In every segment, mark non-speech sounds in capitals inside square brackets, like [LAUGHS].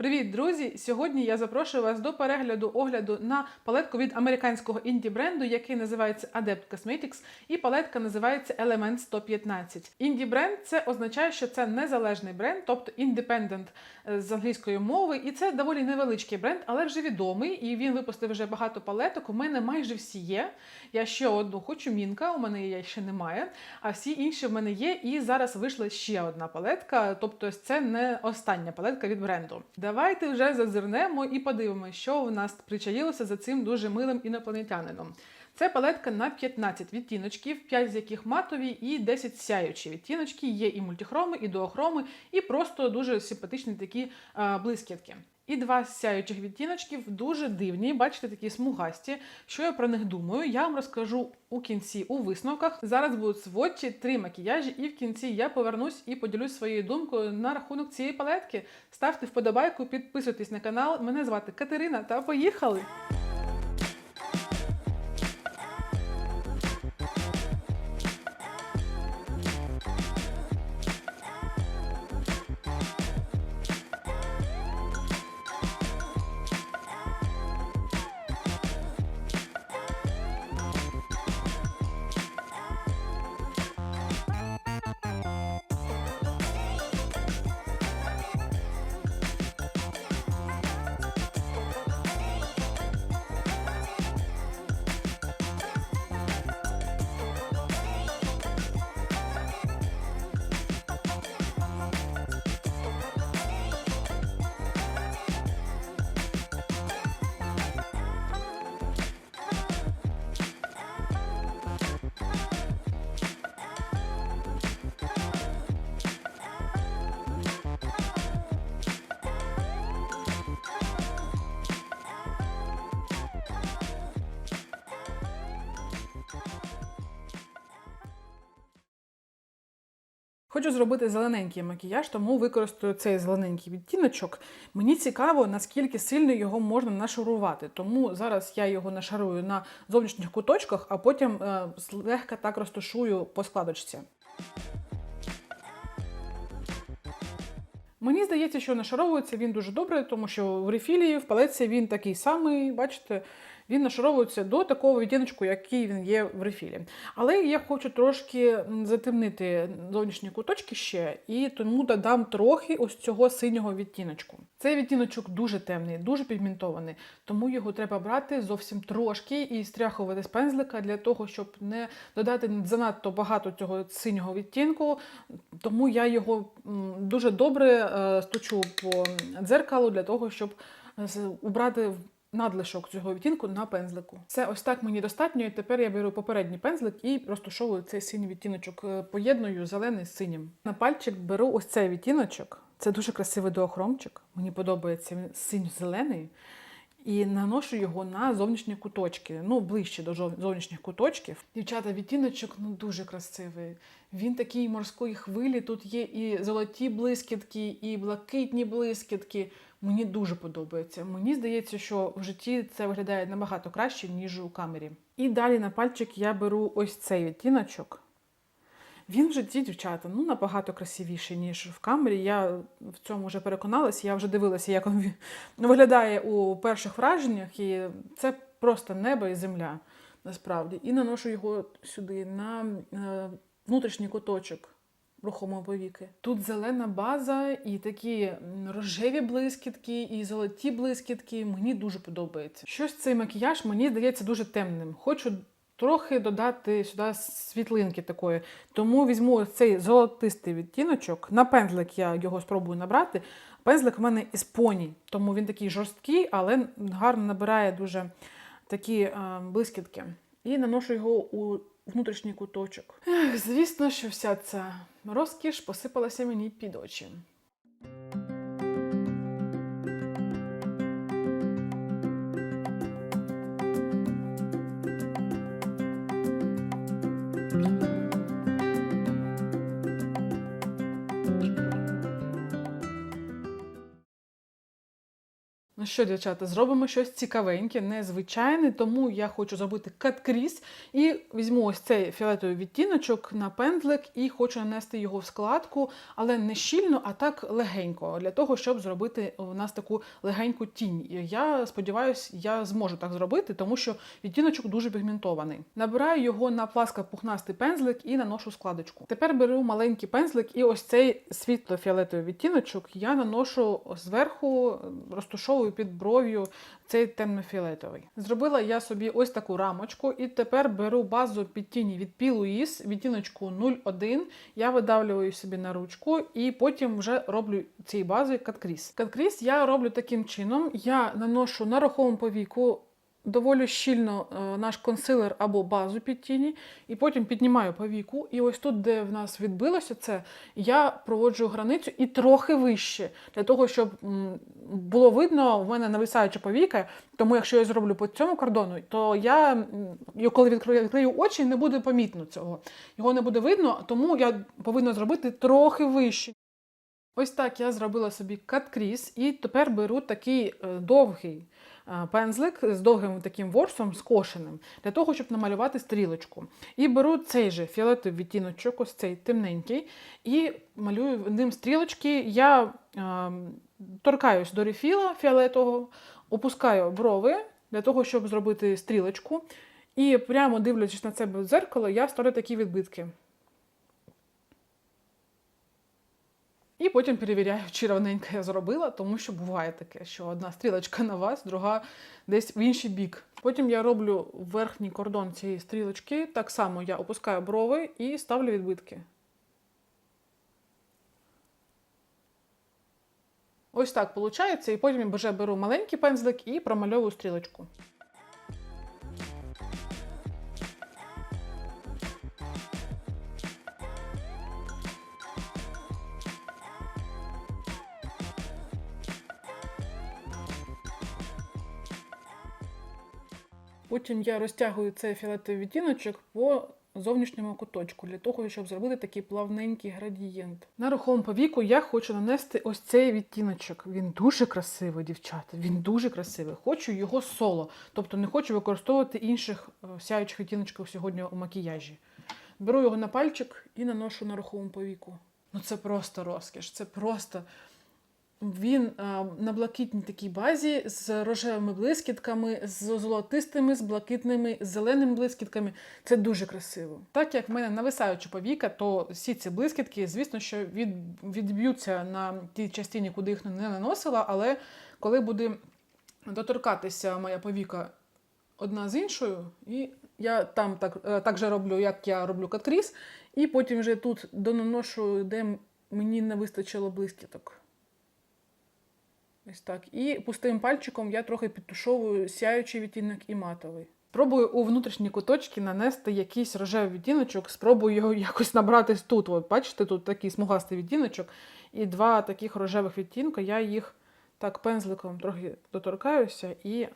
Привіт, друзі! Сьогодні я запрошую вас до перегляду огляду на палетку від американського інді бренду, який називається Adept Cosmetics, і палетка називається Element 115. Інді бренд це означає, що це незалежний бренд, тобто independent е, з англійської мови, і це доволі невеличкий бренд, але вже відомий. І він випустив вже багато палеток. У мене майже всі є. Я ще одну хочу мінка, у мене її ще немає. А всі інші в мене є. І зараз вийшла ще одна палетка. Тобто, це не остання палетка від бренду. Давайте вже зазирнемо і подивимося, що у нас причаїлося за цим дуже милим інопланетянином. Це палетка на 15 відтіночків, 5 з яких матові і 10 сяючі відтіночки. Є і мультихроми, і дуохроми, і просто дуже симпатичні такі блискітки. І два сяючих відтіночків дуже дивні, бачите, такі смугасті. Що я про них думаю? Я вам розкажу у кінці у висновках. Зараз будуть сводчі, три макіяжі, і в кінці я повернусь і поділюсь своєю думкою на рахунок цієї палетки. Ставте вподобайку, підписуйтесь на канал. Мене звати Катерина та поїхали! Хочу зробити зелененький макіяж, тому використаю цей зелененький відтіночок. Мені цікаво, наскільки сильно його можна нашарувати. Тому зараз я його нашарую на зовнішніх куточках, а потім е, злегка так розташую по складочці. Мені здається, що нашаровується він дуже добре, тому що в рефілі, в палеці він такий самий, бачите, він нашаровується до такого відтіночку, який він є в рефілі. Але я хочу трошки затемнити зовнішні куточки ще, і тому додам трохи ось цього синього відтіночку. Цей відтіночок дуже темний, дуже пігментований, тому його треба брати зовсім трошки і стряхувати з пензлика для того, щоб не додати занадто багато цього синього відтінку. Тому я його дуже добре е, стучу по дзеркалу для того, щоб убрати надлишок цього відтінку на пензлику. Це ось так мені достатньо. І тепер я беру попередній пензлик і розташовую цей синій відтіночок. е, Поєдную зелений з синім. На пальчик беру ось цей відтіночок. Це дуже красивий дуохромчик. Мені подобається він синьо-зелений. І наношу його на зовнішні куточки, ну ближче до зовнішніх куточків. Дівчата, відтіночок ну дуже красивий. Він такий морської хвилі. Тут є і золоті блискітки, і блакитні блискітки. Мені дуже подобається. Мені здається, що в житті це виглядає набагато краще, ніж у камері. І далі на пальчик я беру ось цей відтіночок. Він в житті, дівчата, ну набагато красивіший, ніж в камері. Я в цьому вже переконалася. Я вже дивилася, як він виглядає у перших враженнях, і це просто небо і земля насправді. І наношу його сюди на е, внутрішній куточок рухомого повіки. Тут зелена база і такі рожеві блискітки, і золоті блискітки. Мені дуже подобається. Щось цей макіяж мені здається дуже темним. Хочу трохи додати сюди світлинки такої. Тому візьму цей золотистий відтіночок. На пензлик я його спробую набрати. Пензлик в мене із поні, тому він такий жорсткий, але гарно набирає дуже такі е, блискітки. І наношу його у внутрішній куточок. Ех, звісно, що вся ця розкіш посипалася мені під очі. Що, дівчата, зробимо щось цікавеньке, незвичайне, тому я хочу зробити каткріс і візьму ось цей фіолетовий відтіночок на пензлик і хочу нанести його в складку, але не щільно, а так легенько, для того, щоб зробити у нас таку легеньку тінь. Я сподіваюся, я зможу так зробити, тому що відтіночок дуже пігментований. Набираю його на пласкопухнастий пензлик і наношу складочку. Тепер беру маленький пензлик і ось цей світло-фіолетовий відтіночок я наношу зверху, розташовую під бров'ю цей темно-фіолетовий. Зробила я собі ось таку рамочку, і тепер беру базу під тіні від P. Louise, відтіночку 01. Я видавлюю собі на ручку і потім вже роблю цією базою каткріс. Каткріс я роблю таким чином: я наношу на руховому повіку доволі щільно е, наш консилер або базу під тіні, і потім піднімаю повіку. І ось тут, де в нас відбилося це, я проводжу границю і трохи вище, для того, щоб було видно в мене нависаюча повіка. Тому якщо я зроблю по цьому кордону, то я коли відкрию, очі, не буде помітно цього. Його не буде видно, тому я повинна зробити трохи вище. Ось так я зробила собі каткріс, і тепер беру такий е, довгий пензлик з довгим таким ворсом скошеним, для того, щоб намалювати стрілочку. І беру цей же фіолетовий відтіночок, ось цей темненький, і малюю ним стрілочки. Я е, торкаюсь до рефіла фіолетового, опускаю брови для того, щоб зробити стрілочку. І прямо дивлячись на себе в дзеркало, я ставлю такі відбитки. І потім перевіряю, чи равненько я зробила, тому що буває таке, що одна стрілочка на вас, друга десь в інший бік. Потім я роблю верхній кордон цієї стрілочки. Так само я опускаю брови і ставлю відбитки. Ось так виходить, і потім я беру маленький пензлик і промальовую стрілочку. Потім я розтягую цей фіолетовий відтіночок по зовнішньому куточку, для того, щоб зробити такий плавненький градієнт. На руховому повіку я хочу нанести ось цей відтіночок. Він дуже красивий, дівчата. Він дуже красивий. Хочу його соло, тобто не хочу використовувати інших е, сяючих відтіночків сьогодні у макіяжі. Беру його на пальчик і наношу на руховому повіку. Ну це просто розкіш, це просто. Він на блакитній такій базі з рожевими блискітками, з золотистими, з блакитними, з зеленими блискітками. Це дуже красиво. Так як в мене нависаюча повіка, то всі ці блискітки, звісно, що від, відб'ються на тій частині, куди їх не наносила, але коли буде доторкатися моя повіка одна з іншою, і я там так, е, так же роблю, як я роблю каткріс, і потім вже тут донаношу, де мені не вистачило блискіток. Ось так. І пустим пальчиком я трохи підтушовую сяючий відтінок і матовий. Пробую у внутрішні куточки нанести якийсь рожевий відтіночок, спробую його [LAUGHS] якось набрати тут. От, бачите, тут такий смугастий відтіночок і два таких рожевих відтінка. Я їх так пензликом трохи доторкаюся і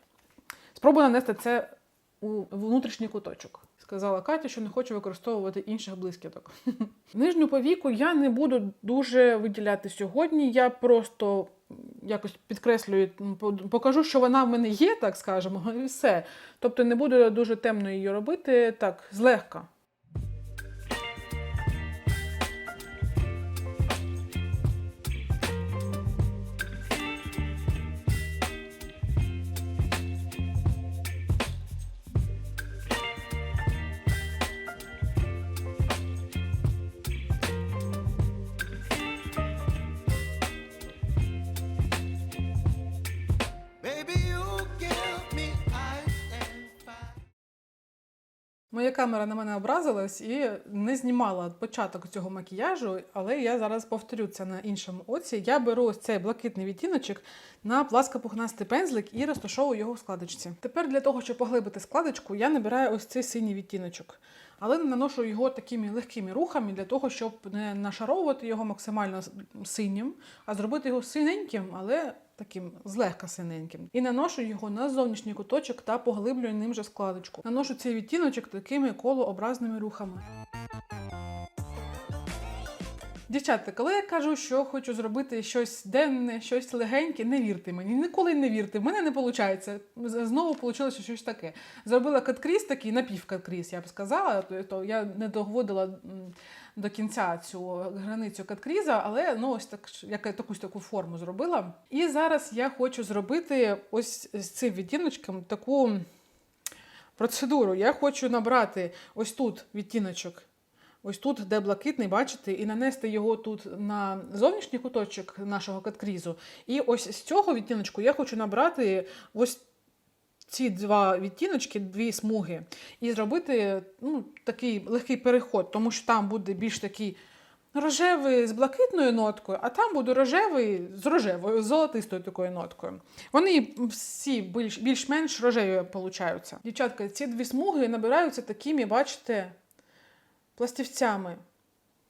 спробую нанести це у внутрішній куточок. Сказала Катя, що не хоче використовувати інших блискіток. [LAUGHS] Нижню повіку я не буду дуже виділяти сьогодні. Я просто якось підкреслюю, покажу, що вона в мене є, так скажемо, [LAUGHS] і все. Тобто не буду дуже темно її робити так, злегка. Камера на мене образилась і не знімала початок цього макіяжу, але я зараз повторю це на іншому оці. Я беру ось цей блакитний відтіночок на пласкопухнастий пензлик і розташовую його в складочці. Тепер для того, щоб поглибити складочку, я набираю ось цей синій відтіночок. Але наношу його такими легкими рухами для того, щоб не нашаровувати його максимально синім, а зробити його синеньким, але таким злегка синеньким. І наношу його на зовнішній куточок та поглиблюю ним же складочку. Наношу цей відтіночок такими колообразними рухами. Дівчата, коли я кажу, що хочу зробити щось денне, щось легеньке, не вірте мені. Ніколи не вірте. В мене не виходить. Знову вийшло щось таке. Зробила каткріс такий напівкаткріс, я б сказала. То, я не доводила до кінця цю границю каткріза, але ну ось так як якусь таку форму зробила. І зараз я хочу зробити ось з цим відтіночком таку процедуру. Я хочу набрати ось тут відтіночок. Ось тут, де блакитний, бачите, і нанести його тут на зовнішній куточок нашого каткрізу. І ось з цього відтіночку я хочу набрати ось ці два відтіночки, дві смуги, і зробити ну, такий легкий переход, тому що там буде більш такий рожевий з блакитною ноткою, а там буде рожевий з рожевою, з золотистою такою ноткою. Вони всі більш, більш-менш рожеві получаються. Дівчатка, ці дві смуги набираються такими, бачите, пластівцями.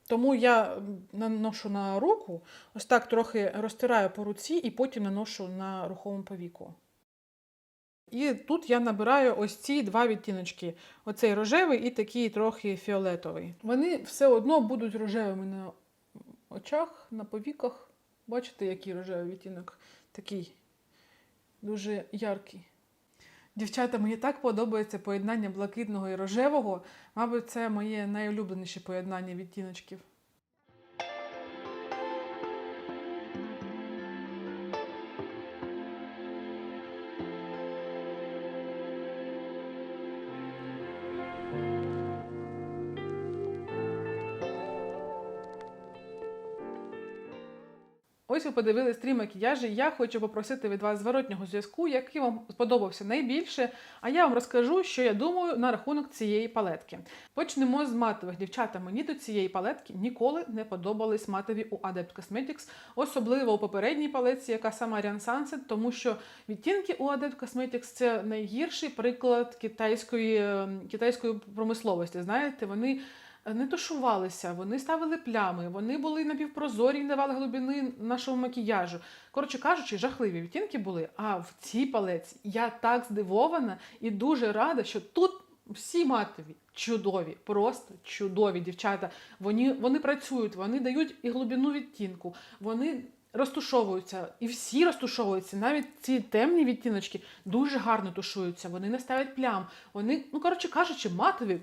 Тому я наношу на руку, ось так трохи розтираю по руці і потім наношу на руховому повіку. І тут я набираю ось ці два відтіночки: оцей рожевий і такий трохи фіолетовий. Вони все одно будуть рожевими на очах, на повіках. Бачите, який рожевий відтінок? Такий дуже яркий. Дівчата, мені так подобається поєднання блакитного і рожевого. Мабуть, це моє найулюбленіше поєднання відтіночків. Ось ви подивились три макіяжі. Я хочу попросити від вас зворотнього зв'язку, який вам сподобався найбільше. А я вам розкажу, що я думаю на рахунок цієї палетки. Почнемо з матових. Дівчата, мені до цієї палетки ніколи не подобались матові у Adept Cosmetics, особливо у попередній палетці, яка сама Rian Sunset, тому що відтінки у Adept Cosmetics це найгірший приклад китайської, ем, китайської промисловості. Знаєте, вони не тушувалися, вони ставили плями, вони були напівпрозорі не давали глибини нашого макіяжу. Коротше кажучи, жахливі відтінки були. А в цій палеці я так здивована і дуже рада, що тут всі матові чудові, просто чудові дівчата. Вони, вони працюють, вони дають і глибину відтінку, вони. Розтушовуються, і всі розтушовуються. Навіть ці темні відтіночки дуже гарно тушуються. Вони не ставлять плям. Вони, ну коротше кажучи, матові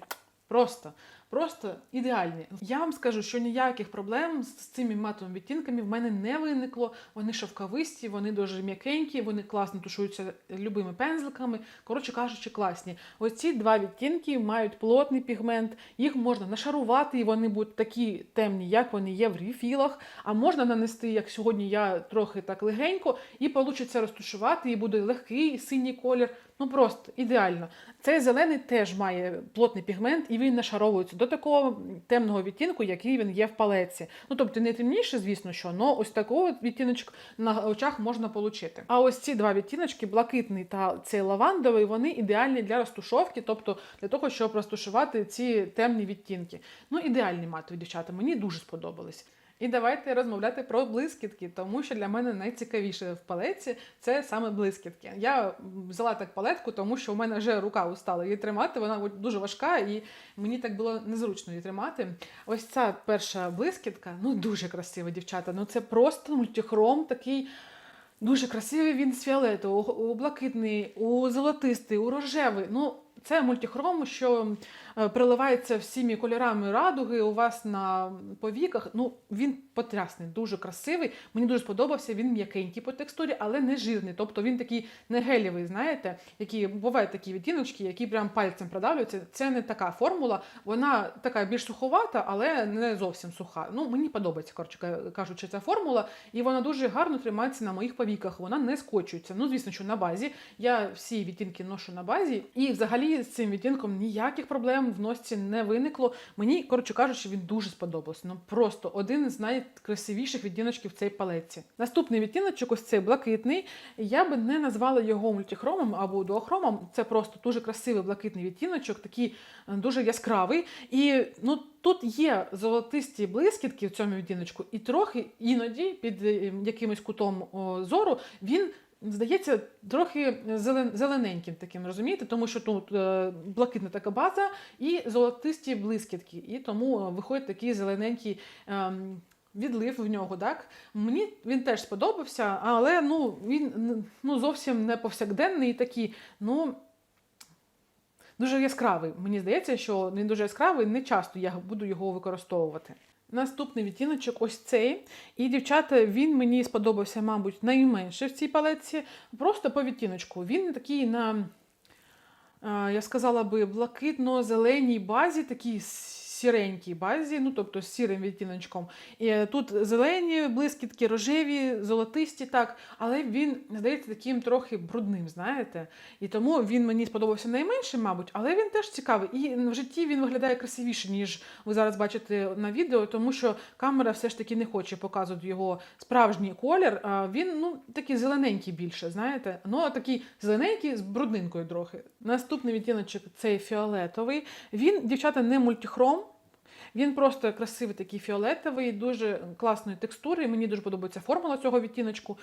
просто. Просто ідеальні. Я вам скажу, що ніяких проблем з цими матовими відтінками в мене не виникло. Вони шовковисті, вони дуже м'якенькі, вони класно тушуються любими пензликами. Коротше кажучи, класні. Ось ці два відтінки мають плотний пігмент, їх можна нашарувати, і вони будуть такі темні, як вони є в рефілах. А можна нанести, як сьогодні я трохи так легенько, і вийде розтушувати, і буде легкий синій колір. Ну просто ідеально. Цей зелений теж має плотний пігмент, і він нашаровується до такого темного відтінку, який він є в палеці. Ну тобто не темніше, звісно, що, але ось такого відтіночок на очах можна отримати. А ось ці два відтіночки, блакитний та цей лавандовий, вони ідеальні для розтушовки, тобто для того, щоб розтушувати ці темні відтінки. Ну, ідеальні матові дівчата, мені дуже сподобались. І давайте розмовляти про блискітки, тому що для мене найцікавіше в палеці це саме блискітки. Я взяла так палетку, тому що у мене вже рука устала її тримати. Вона дуже важка, і мені так було незручно її тримати. Ось ця перша блискітка, ну дуже красива, дівчата. Ну це просто мультихром такий. Дуже красивий він з фіолетового, у блакитний, у золотистий, у рожевий. Ну, це мультихром, що приливається всіми кольорами радуги у вас на повіках. Ну, він потрясний, дуже красивий. Мені дуже сподобався. Він м'якенький по текстурі, але не жирний. Тобто він такий не гелєвий, знаєте, які бувають такі відтіночки, які прям пальцем продавлюються. Це не така формула. Вона така більш суховата, але не зовсім суха. Ну, мені подобається, коротше кажучи, ця формула, і вона дуже гарно тримається на моїх повіках. Вона не скочується. Ну, звісно, що на базі. Я всі відтінки ношу на базі, і взагалі з цим відтінком ніяких проблем в носці не виникло. Мені, коротше кажучи, він дуже сподобався. Ну просто один з найкрасивіших відтіночків в цій палетці. Наступний відтіночок, ось цей блакитний. Я би не назвала його мультихромом або дуохромом. Це просто дуже красивий блакитний відтіночок, такий е, дуже яскравий. І ну тут є золотисті блискітки в цьому відтіночку, і трохи іноді під е, якимось кутом зору він. Здається, трохи зелен, зелененьким таким, розумієте? Тому що тут е, блакитна така база і золотисті блискітки. І тому е, виходить такий зелененький ем, відлив в нього, так? Мені він теж сподобався, але ну, він ну, зовсім не повсякденний такий, ну. Дуже яскравий. Мені здається, що він дуже яскравий, не часто я буду його використовувати. Наступний відтіночок ось цей. І, дівчата, він мені сподобався, мабуть, найменше в цій палетці. Просто по відтіночку. Він такий на, я сказала би, блакитно-зеленій базі, такий сіренькій базі, ну тобто з сірим відтіночком. І е, тут зелені блискітки, рожеві, золотисті, так, але він здається таким трохи брудним, знаєте. І тому він мені сподобався найменше, мабуть, але він теж цікавий. І в житті він виглядає красивіше, ніж ви зараз бачите на відео, тому що камера все ж таки не хоче показувати його справжній колір. Він ну такий зелененький більше, знаєте. Ну такий зелененький з бруднинкою трохи. Наступний відтіночок цей фіолетовий. Він, дівчата, не мультихром. Він просто красивий такий фіолетовий, дуже класної текстури. Мені дуже подобається формула цього відтіночку.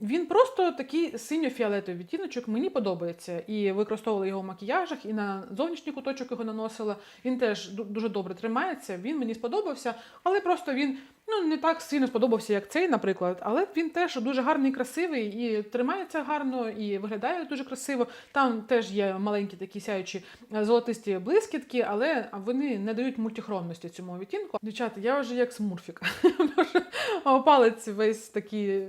Він просто такий синьо-фіолетовий відтіночок, мені подобається. І використовувала його в макіяжах, і на зовнішній куточок його наносила. Він теж дуже добре тримається. Він мені сподобався, але просто він ну, не так сильно сподобався, як цей, наприклад. Але він теж дуже гарний, красивий і тримається гарно, і виглядає дуже красиво. Там теж є маленькі такі сяючі е, золотисті блискітки, але вони не дають мультихромності цьому відтінку. Дівчата, я вже як смурфік. [LAUGHS] Палець весь такий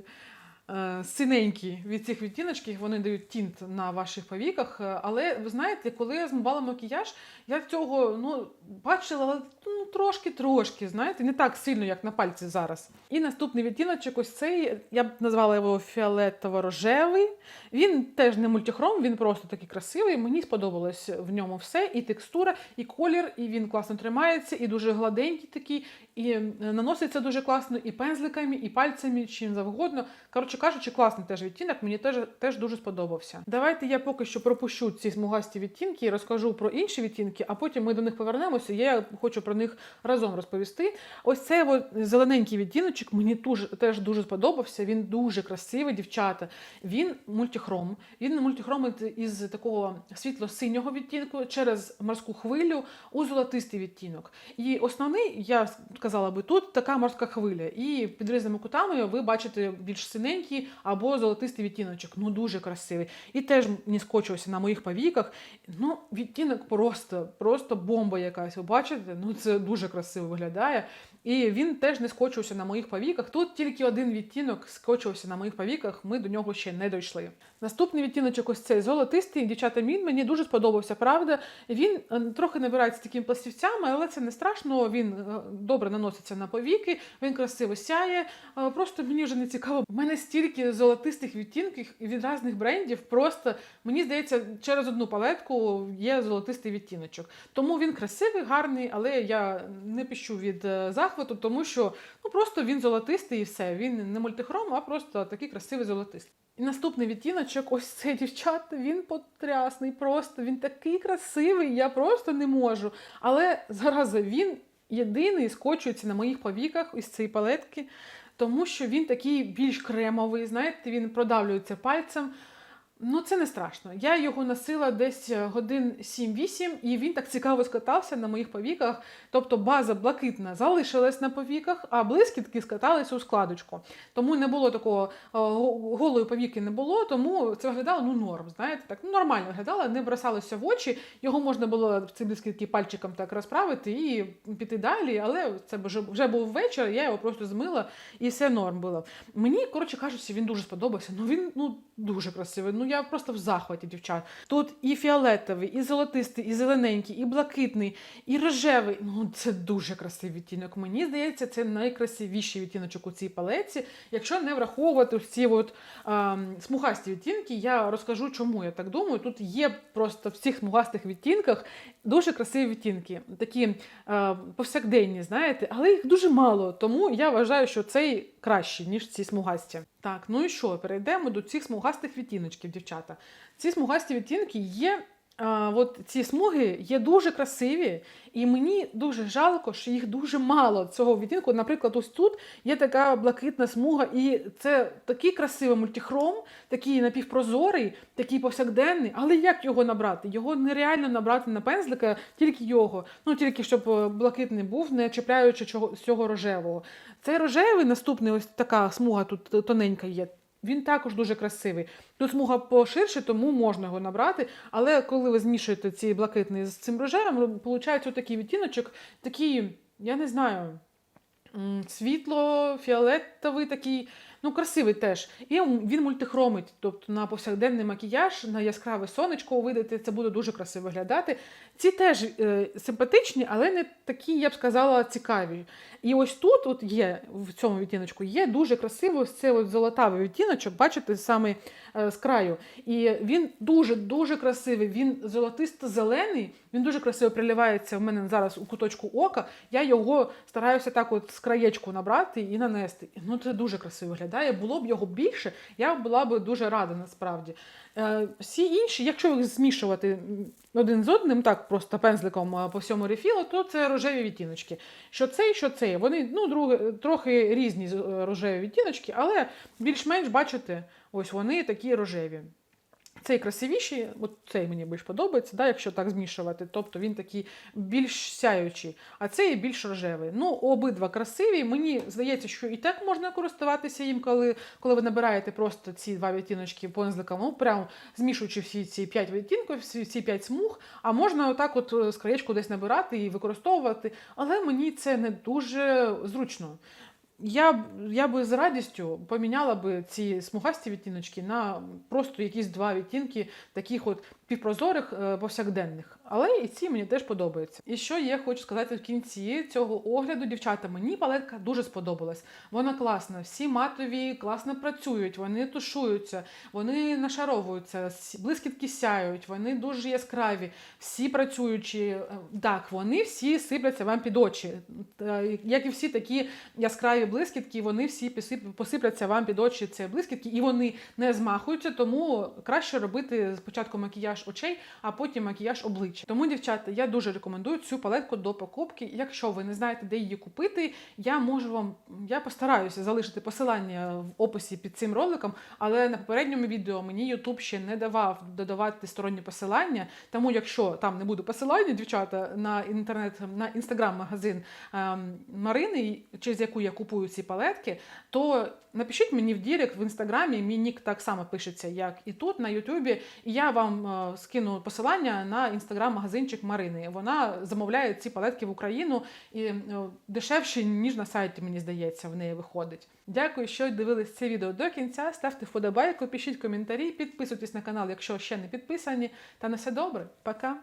синенькі від цих відтіночків, вони дають тінт на ваших повіках. Е, Але ви знаєте, коли я змивала макіяж, я цього ну, бачила але, ну, трошки-трошки, знаєте, не так сильно, як на пальці зараз. І наступний відтіночок, ось цей, я б назвала його фіолетово-рожевий. Він теж не мультихром, він просто такий красивий. Мені сподобалось в ньому все: і текстура, і колір, і він класно тримається, і дуже гладенький такий, і е, наноситься дуже класно, і пензликами, і пальцями, чим завгодно. Коротше кажучи, класний теж відтінок, мені теж, теж дуже сподобався. Давайте я поки що пропущу ці смугасті відтінки і розкажу про інші відтінки, а потім ми до них повернемося. Я хочу про них разом розповісти. Ось цей от зелененький відтіночок мені дуже, теж дуже сподобався. Він дуже красивий, дівчата. Він мультихром. Він мультихромить із такого світло-синього відтінку через морську хвилю у золотистий відтінок. І основний, я сказала би, тут така морська хвиля. І під різними кутами ви бачите більш синенький або золотистий відтіночок. Ну дуже красивий. І теж не скочився на моїх повіках. Ну, відтінок просто, просто бомба якась. Ви бачите? Ну це дуже красиво виглядає. І він теж не скочився на моїх повіках. Тут тільки один відтінок скочився на моїх повіках, ми до нього ще не дійшли. Наступний відтіночок ось цей золотистий. Дівчата, він мені дуже сподобався, правда. Він е, трохи набирається такими пластівцями, але це не страшно. Він е, добре наноситься на повіки, він красиво сяє. Е, Просто мені вже не цікаво. У мене стільки золотистих відтінків від різних брендів. Просто мені здається, через одну палетку є золотистий відтіночок. Тому він красивий, гарний, але я не піщу від е, захвату, тому що ну просто він золотистий і все. Він не мультихром, а просто такий красивий золотистий. І наступний відтіночок, ось цей дівчата, він потрясний, просто він такий красивий, я просто не можу. Але зараза він єдиний скочується на моїх повіках із цієї палетки, тому що він такий більш кремовий, знаєте, він продавлюється пальцем. Ну, це не страшно. Я його носила десь е, годин 7-8, і він так цікаво скатався на моїх повіках. Тобто база блакитна залишилась на повіках, а блискітки скаталися у складочку. Тому не було такого е, голої повіки не було, тому це виглядало ну норм. Знаєте, так ну, нормально виглядало, не бросалося в очі. Його можна було ці блискітки пальчиком так розправити і піти далі. Але це вже, вже був вечір, я його просто змила і все норм було. Мені, коротше кажучи, він дуже сподобався. Ну він ну дуже красивий. Ну я просто в захваті, дівчат. Тут і фіолетовий, і золотистий, і зелененький, і блакитний, і рожевий. Ну це дуже красивий відтінок. Мені здається, це найкрасивіший відтіночок у цій палеці. Якщо не враховувати ці от а, смугасті відтінки, я розкажу, чому я так думаю. Тут є просто в цих смугастих відтінках дуже красиві відтінки, такі а, повсякденні, знаєте, але їх дуже мало. Тому я вважаю, що цей кращий, ніж ці смугасті. Так, ну і що? Перейдемо до цих смугастих відтіночків, дівчата. Ці смугасті відтінки є а, от ці смуги є дуже красиві, і мені дуже жалко, що їх дуже мало цього відтінку. Наприклад, ось тут є така блакитна смуга, і це такий красивий мультихром, такий напівпрозорий, такий повсякденний. Але як його набрати? Його нереально набрати на пензлика, тільки його. Ну тільки щоб е, блакитний був, не чіпляючи чого, цього рожевого. Цей рожевий наступний, ось така смуга тут тоненька є. Він також дуже красивий. Тут смуга поширше, тому можна його набрати. Але коли ви змішуєте ці блакитний з цим рожевим, виходить такий відтіночок, такий, я не знаю, світло-фіолетовий такий, ну красивий теж. І він мультихромить, тобто на повсякденний макіяж, на яскраве сонечко видати, це буде дуже красиво виглядати. Ці теж е, симпатичні, але не такі, я б сказала, цікаві. І ось тут от є в цьому відтіночку є дуже красиво ось цей от золотавий відтіночок, бачите, саме е, з краю. І він дуже-дуже красивий. Він золотисто-зелений, він дуже красиво приливається в мене зараз у куточку ока. Я його стараюся так от з краєчку набрати і нанести. Ну це дуже красиво виглядає. Було б його більше, я була б дуже рада насправді. Е, всі інші, якщо їх змішувати один з одним, так просто пензликом е, по всьому рефілу, то це рожеві відтіночки. Що цей, що цей. Вони ну, друге, трохи різні е, рожеві відтіночки, але більш-менш, бачите, ось вони такі рожеві. Цей красивіший, от цей мені більш подобається, да, якщо так змішувати. Тобто він такий більш сяючий, а цей більш рожевий. Ну, обидва красиві. Мені здається, що і так можна користуватися їм, коли, коли ви набираєте просто ці два відтіночки пензликом, ну, прям змішуючи всі ці п'ять відтінків, всі ці п'ять смуг. А можна отак от е, з краєчку десь набирати і використовувати. Але мені це не дуже зручно. Я, я би з радістю поміняла би ці смугасті відтіночки на просто якісь два відтінки таких от півпрозорих е, повсякденних. Але і ці мені теж подобаються. І що я хочу сказати в кінці цього огляду, дівчата, мені палетка дуже сподобалась. Вона класна, всі матові класно працюють, вони тушуються, вони нашаровуються, блискітки сяють, вони дуже яскраві, всі працюючі. Е, Так, вони всі сипляться вам під очі. Як і всі такі яскраві блискітки, вони всі посипляться вам під очі. Це блискітки, і вони не змахуються, тому краще робити спочатку макіяж очей, а потім макіяж обличчя. Тому, дівчата, я дуже рекомендую цю палетку до покупки. Якщо ви не знаєте, де її купити, я можу вам, я постараюся залишити посилання в описі під цим роликом, але на попередньому відео мені YouTube ще не давав додавати сторонні посилання. Тому, якщо там не буде посилання, дівчата, на інтернет, на інстаграм-магазин ем, Марини, через яку я купую ці палетки, то напишіть мені в Дірект в інстаграмі, мій нік так само пишеться, як і тут, на Ютубі. І я вам е, скину посилання на інстаграм-магазинчик Марини. Вона замовляє ці палетки в Україну і е, дешевше, ніж на сайті, мені здається, в неї виходить. Дякую, що дивились це відео до кінця. Ставте вподобайку, пишіть коментарі, підписуйтесь на канал, якщо ще не підписані. Та на все добре. Пока!